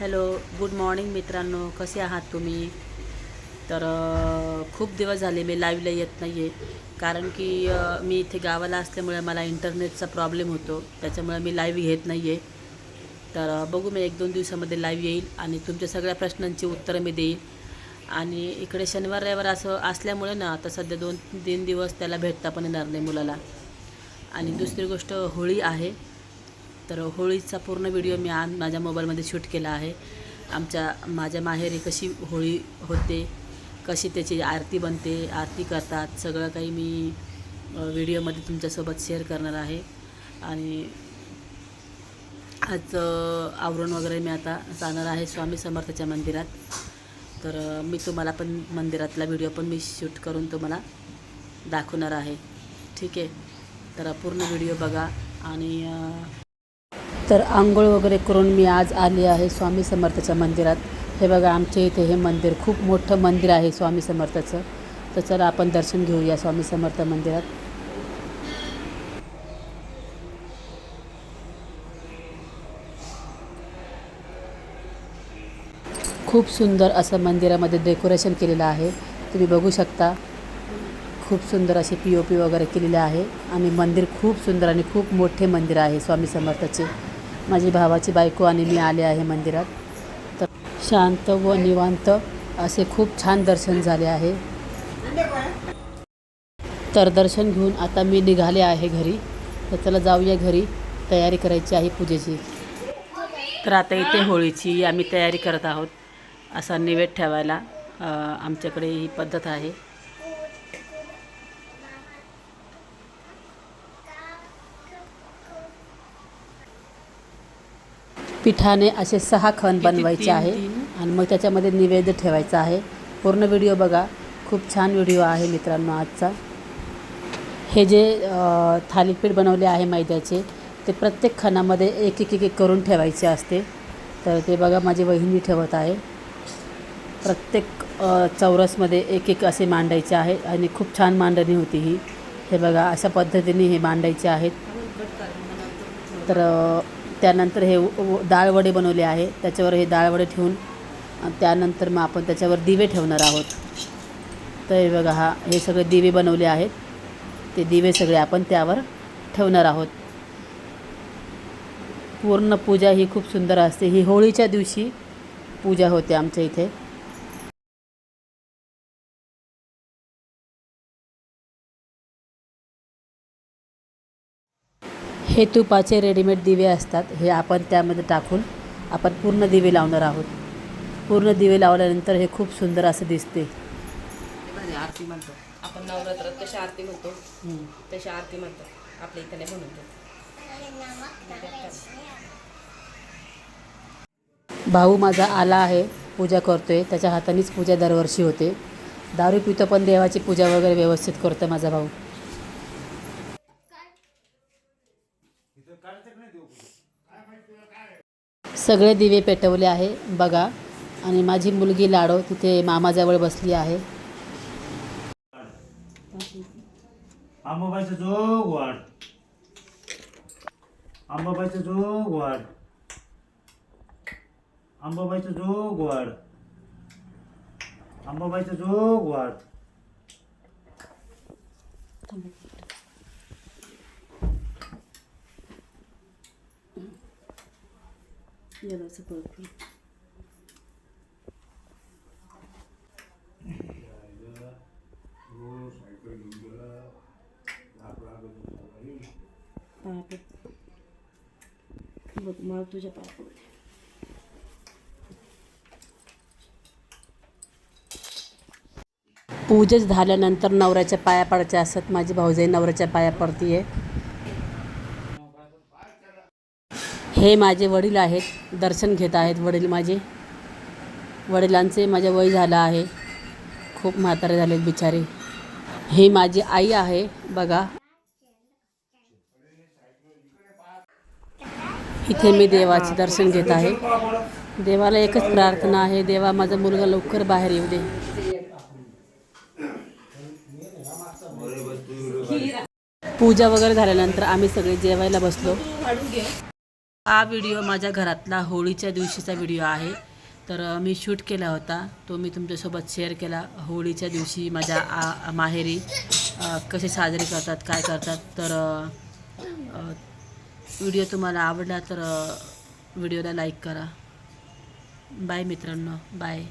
Hello good morning मित्रांनो. कसे आहात तुम्ही? तर खूप दिवस झाले मी लाईव्हला येत नाही आहे कारण की मी इथे गावाला असल्यामुळे मला इंटरनेटचा प्रॉब्लेम होतो. त्याच्यामुळे मी लाईव्ह घेत नाही आहे तर बघू मी एक दोन दिवसामध्ये लाईव्ह येईल आणि तुमच्या सगळ्या प्रश्नांची उत्तरं मी देईल. आणि इकडे शनिवार रविवार असं असल्यामुळे ना आता सध्या दोन तीन दिवस त्याला भेटता पण येणार नाही मुलाला. आणि दुसरी गोष्ट होळी आहे. तर होळीचा पूर्ण व्हिडिओ मी आज माझ्या मोबाईलमध्ये शूट केला आहे. आमच्या माझ्या माहेरी कशी होळी होते कशी त्याची आरती बनते आरती करतात सगळं काही मी व्हिडिओमध्ये तुमच्यासोबत शेअर करणार आहे. आणि आज आवरण वगैरे मी आता जाणार आहे स्वामी समर्थाच्या मंदिरात. तर मी तुम्हाला पण मंदिरातला व्हिडिओ पण मी शूट करून तुम्हाला दाखवणार आहे. ठीक आहे? तर पूर्ण व्हिडिओ बघा आणि तर आंघोळ वगैरे करून मी आज आली आहे स्वामी समर्थाच्या मंदिरात. हे बघा आमच्या इथे हे मंदिर खूप मोठं मंदिर आहे स्वामी समर्थाचं. तर चला आपण दर्शन घेऊया स्वामी समर्थ मंदिरात. खूप सुंदर असं मंदिरामध्ये डेकोरेशन केलेलं आहे. तुम्ही बघू शकता खूप सुंदर अशी पी ओ पी वगैरे केलेली आहे. आणि मंदिर खूप सुंदर आणि खूप मोठे मंदिर आहे स्वामी समर्थाचे. माझी भावाची बायको आणि मी आले आहे मंदिरात. तर शांत व निवांत असे खूप छान दर्शन झाले आहे. तर दर्शन घेऊन आता मी निघाले आहे घरी. तर चला जाऊया घरी. तयारी करायची आहे पूजेची. तर आता इथे होळीची आम्ही तयारी करत आहोत. असा निवेद ठेवायला आमच्याकडे ही पद्धत आहे. पिठाने असे सहा खण बनवायचे आहे आणि मग त्याच्यामध्ये निवेद्य ठेवायचा आहे. पूर्ण व्हिडिओ बघा. खूप छान व्हिडिओ आहे मित्रांनो आजचा. हे जे थालीपीठ बनवले आहे मैद्याचे ते प्रत्येक खणामध्ये एक एक एक करून ठेवायचे असते. तर ते बघा माझी वहिनी ठेवत आहे. प्रत्येक चौरसमध्ये एक एक असे मांडायचे आहे आणि खूप छान मांडणी होती ही. हे बघा अशा पद्धतीने हे मांडायचे आहेत. तर त्यानंतर हे व- डाळवडे बनवले आहे. त्याच्यावर हे डाळवडे ठेवून त्यानंतर मग आपण त्याच्यावर दिवे ठेवणार आहोत. तर हे बघा हा हे सगळे दिवे बनवले आहेत. ते दिवे सगळे आपण त्यावर ठेवणार आहोत. पूर्ण पूजा ही खूप सुंदर असते. ही होळीच्या दिवशी पूजा होते आमच्या इथे. हे तुपाचे रेडीमेड दिवे असतात हे आपण त्यामध्ये टाकून आपण पूर्ण दिवे लावणार आहोत. पूर्ण दिवे लावल्यानंतर हे खूप सुंदर असं दिसते. आरती म्हणतो. आपण नवरात्रात कशी आरती म्हणतो? तशी आरती म्हणतो. आपल्या इथे नाही म्हणतो भाऊ माझा आला आहे पूजा करतोय. त्याच्या हातानेच पूजा दरवर्षी होते. दारू पितो पण देवाची पूजा वगैरे व्यवस्थित करतो माझा भाऊ. सगळे दिवे पेटवले आहे बघा. आणि माझी मुलगी लाडो तिथे मामाजवळ बसली आहे. अंबाबाईचा जोग वाढ. अंबाबाईचा जोग वाढ. अंबाबाईचा जोग वाढ. अंबाबाईचा जोग वाढ. बघ मला तुझ्या पाय पूजेच झाल्यानंतर नवऱ्याच्या पाया पडायच्या असतात माझी भाऊजाई नवऱ्याच्या पाया पडतीये हे माझे वडील आहेत दर्शन घेत आहेत. वडील माझे वडिलांचे माझ्या वय झालं आहे. खूप म्हातारे झालेत बिचारे. ही माझी आई आहे बघा. इथे मी देवाचे दर्शन घेत आहे. देवाला एकच प्रार्थना आहे देवा माझा मुलगा लवकर बाहेर येऊ दे. पूजा वगैरे झाल्यानंतर आम्ही सगळे जेवायला बसलो. हा व्हिडिओ माझ्या घरातला होळीच्या दिवशीचा व्हिडिओ आहे. तर मी शूट केला होता. तो मी तुमच्यासोबत शेअर केला. होळीच्या दिवशी माझ्या आ माहेरी कसे साजरे करतात काय करतात. तर व्हिडिओ तुम्हाला आवडला तर व्हिडिओला लाईक करा. बाय मित्रांनो. बाय